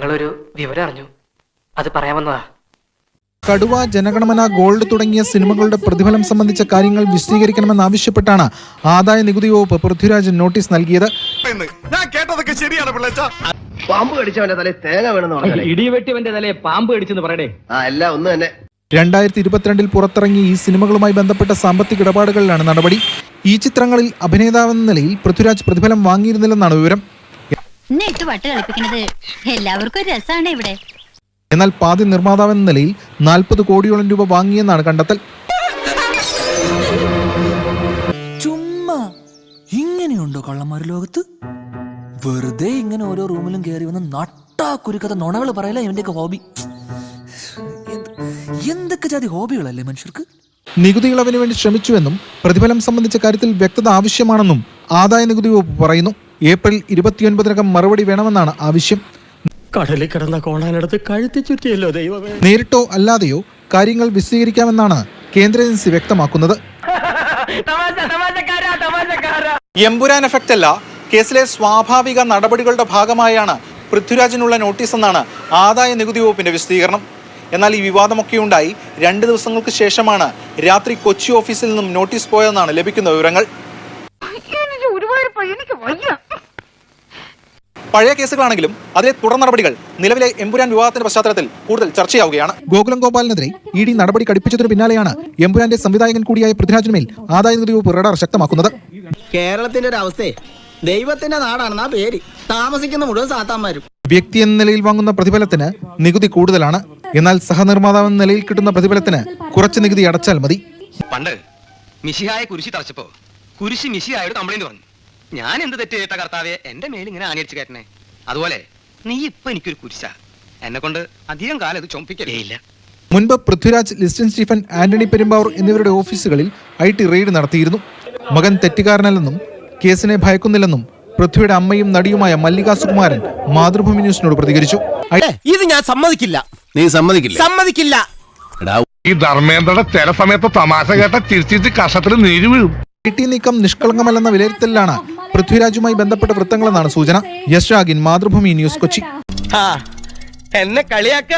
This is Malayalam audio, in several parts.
ഞങ്ങളൊരു വിവരം അറിഞ്ഞു. അത് പറയാൻ വന്നതാ. കടുവ ജനഗണമന ഗോൾഡ് തുടങ്ങിയ സിനിമകളുടെ പ്രതിഫലം സംബന്ധിച്ച കാര്യങ്ങൾ വിശദീകരിക്കണമെന്ന് ആവശ്യപ്പെട്ടാണ് ആദായ നികുതി വകുപ്പ് പൃഥ്വിരാജൻ നോട്ടീസ് നൽകിയത്. ഞാൻ കേട്ടതൊക്കെ ശരിയാണ് പിള്ളേച്ച. പാമ്പ് കടിച്ചവന്റെ തലയിൽ തേങ്ങ വീണെന്ന് പറഞ്ഞല്ലേ ഇടിവെട്ടിവന്റെ തലയിൽ പാമ്പ് കടിച്ചെന്ന് പറയടേ. ആ എല്ലാം ഒന്ന് തന്നെ. രണ്ടായിരത്തി ഇരുപത്തിരണ്ടിൽ പുറത്തിറങ്ങിയ ഈ സിനിമകളുമായി ബന്ധപ്പെട്ട സാമ്പത്തിക ഇടപാടുകളിലാണ് നടപടി. ഈ ചിത്രങ്ങളിൽ അഭിനേതാവെന്ന നിലയിൽ പൃഥ്വിരാജ് പ്രതിഫലം വാങ്ങിയിരുന്നില്ലെന്നാണ് വിവരം. എന്നെ ഇട്ട് വട്ട് കളിപ്പിക്കുന്നത്. എല്ലാവർക്കും ഒരു രസമാണ് ഇവിടെ. എന്നാൽ പാതി നിർമ്മാതാവെന്ന നിലയിൽ നാൽപ്പത് കോടിയോളം രൂപ വാങ്ങിയെന്നാണ് കണ്ടെത്തൽ. ചുമ്മാ. ഇങ്ങനെയുണ്ടോ കള്ളന്മാർ ലോകത്ത്? വെറുതെ ഇങ്ങനെ ഓരോ റൂമിലും കയറി വന്ന് നട്ടാ കുരുക്കഥ നുണകൾ പറയല ഇവന്റെയൊക്കെ ഹോബി. എന്ത്- എന്തൊക്കെ ജാതി ഹോബികളല്ലേ മനുഷ്യർക്ക്? നികുതി ഇളവിന് വേണ്ടി ശ്രമിച്ചുവെന്നും പ്രതിഫലം സംബന്ധിച്ച കാര്യത്തിൽ വ്യക്തത ആവശ്യമാണെന്നും ആദായ നികുതി വകുപ്പ് പറയുന്നു. ഏപ്രിൽ ഇരുപത്തിയൊൻപതിനകം മറുപടി വേണമെന്നാണ് ആവശ്യം. കടലിൽ കിടന്ന കോണാനടുത്ത് കഴുത്തി ചുറ്റിയല്ലോ ദൈവമേ. നേരിട്ടോ അല്ലാതെയോ കാര്യങ്ങൾ വിശദീകരിക്കാമെന്നാണ് കേന്ദ്ര ഏജൻസി വ്യക്തമാക്കുന്നത്. എമ്പുരാൻ എഫക്റ്റ് അല്ല കേസിലെ സ്വാഭാവിക നടപടികളുടെ ഭാഗമായാണ് പൃഥ്വിരാജിനുള്ള നോട്ടീസ് എന്നാണ് ആദായ നികുതി വകുപ്പിന്റെ വിശദീകരണം. എന്നാൽ ഈ വിവാദമൊക്കെ ഉണ്ടായി രണ്ട് ദിവസങ്ങൾക്ക് ശേഷമാണ് രാത്രി കൊച്ചി ഓഫീസിൽ നിന്നും നോട്ടീസ് പോയതെന്നാണ് ലഭിക്കുന്ന വിവരങ്ങൾ. പഴയ കേസുകളാണെങ്കിലും അതിലെ തുടർ നടപടികൾ നിലവിലെ എമ്പുരാൻ വിവാദത്തിന്റെ പശ്ചാത്തലത്തിൽ കൂടുതൽ ചർച്ചയാവുകയാണ്. ഗോകുലം ഗോപാലിനെതിരെ ഇ ഡി നടപടി കടുപ്പിച്ചതിന് പിന്നാലെയാണ് എമ്പുരാന്റെ സംവിധായകൻ കൂടിയായ പൃഥ്വിരാജിനുമേൽ ആദായ നികുതി വകുപ്പ് റഡാർ ശക്തമാക്കുന്നത്. കേരളത്തിന്റെ ഒരു അവസ്ഥയെ ദൈവത്തിന്റെ നാടാണെന്നാ പേര്. താമസിക്കുന്ന മുഴുവൻ സാത്താന്മാരും. വ്യക്തി എന്ന നിലയിൽ വാങ്ങുന്ന പ്രതിഫലത്തിന് നികുതി കൂടുതലാണ്. എന്നാൽ സഹനിർമ്മാതാവ് എന്ന നിലയിൽ കിട്ടുന്ന പ്രതിഫലത്തിന് കുറച്ച് നികുതി അടച്ചാൽ മതി. പണ്ട് മിശിഹായ കുരിശി തറച്ചപ്പോ കുരിശി മിശിഹായോട് കംപ്ലൈന്റ് വന്നു ഞാൻ എന്ത് തെറ്റ് ചെയ്തിട്ട കർത്താവെ? എന്റെ മേൽ ഇങ്ങനെ ആണിയടിച്ച് കയറ്റണേ. അതുപോലെ നീ ഇപ്പൊ എനിക്കൊരു കുരിശ. എന്നെ കൊണ്ട് അധികം കാലം ഇത് ചൊമ്പിക്കലേ ഇല്ല. മുൻപ് പൃഥ്വിരാജ് ലിസ്റ്റൻ സ്റ്റീഫൻ ആന്റണി പെരുമ്പാവൂർ എന്നിവരുടെ ഓഫീസുകളിൽ ഐ ടി റെയ്ഡ് നടത്തിയിരുന്നു. മകൻ തെറ്റുകാരനല്ലെന്നും കേസിനെ ഭയക്കുന്നില്ലെന്നും പൃഥ്വിയുടെ അമ്മയും നടിയുമായ മല്ലിക സുകുമാരൻ മാതൃഭൂമി ന്യൂസിനോട് പ്രതികരിച്ചു. ഇത് ഞാൻ സമ്മതിക്കില്ല. നീ സമ്മതിക്കില്ല? സമ്മതിക്കില്ല. ഈ ധർമ്മേന്ദ്രയുടെ ചില സമയത്ത് തമാശ കേട്ട ചിരിച്ചിരിച്ച് കഷത്തിൽ നീര് വീഴും. ഐ ടി നീക്കം നിഷ്കളങ്കമല്ലെന്ന വിലയിരുത്തലിലാണ് പൃഥ്വിരാജുമായി ബന്ധപ്പെട്ട വൃത്തങ്ങളെന്നാണ് സൂചന. യശ് രാഗിൻ മാതൃഭൂമി ന്യൂസ് കൊച്ചി. എന്നെ കളിയാക്ക.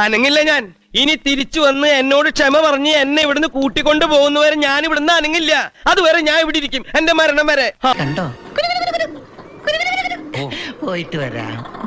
അനങ്ങില്ല ഞാൻ. ഇനി തിരിച്ചു വന്ന് എന്നോട് ക്ഷമ പറഞ്ഞ് എന്നെ ഇവിടുന്ന് കൂട്ടിക്കൊണ്ട് പോകുന്നവരെ ഞാൻ ഇവിടുന്ന് അനങ്ങില്ല. അതുവരെ ഞാൻ ഇവിടെ ഇരിക്കും. എന്റെ മരണം വരെ. കണ്ടോ? പോയിട്ട് വരാം.